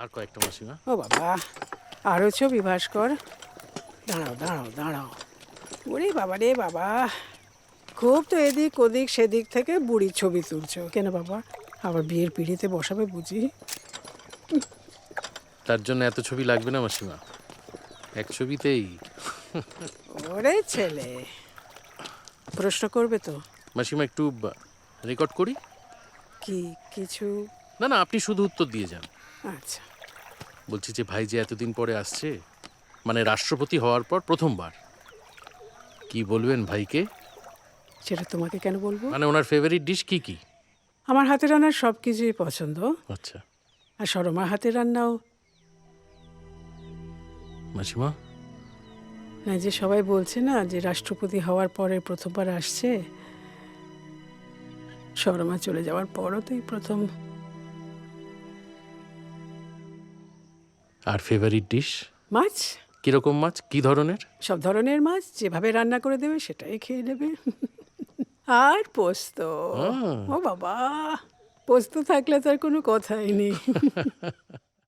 আর কয়েকটা মাসিমা ও বাবা আরও ছবি ভাস্কর। দাঁড়াও দাঁড়াও দাঁড়াও। ওরে বাবা রে বাবা। খুব তো এদিক ওদিক সেদিক থেকে বুড়ির ছবি তুলছো। কেন বাবা? আবার বিয়ের পিড়িতে বসাবে বুঝি? তার জন্য এত ছবি লাগবে না মাসিমা? এক ছবিতেই। ওরে ছেলে। প্রশ্ন করবে তো? মাসিমা একটু রেকর্ড করি? কি কিছু? না না আপনি শুধু উত্তর দিয়ে যান। আচ্ছা। বলছি যে ভাই যে এতদিন পরে আসছে মানে রাষ্ট্রপতি হওয়ার পর প্রথমবার। কি বলবেন ভাইকে? সেটা তোমাকে কেন বলব? মানে ওনার ফেভারিট ডিশ কি কি? আমার হাতে রান্নার সব কিছুই পছন্দ। আচ্ছা। আর সরমার হাতে রান্নাও। মাসিমা? না যে সবাই বলছে না যে রাষ্ট্রপতি হওয়ার পরে প্রথমবার আসছে শর্মা চলে যাওয়ার পরও তো এই প্রথম আর ফেভারিট ডিশ মাছ। কীরকম মাছ? কি ধরনের? সব ধরনের মাছ যেভাবে রান্না করে দেবে সেটাই খেয়ে নেবে। আর পোস্ত। ও বাবা পোস্ত থাকলে তার আর কোনো কথাই নেই।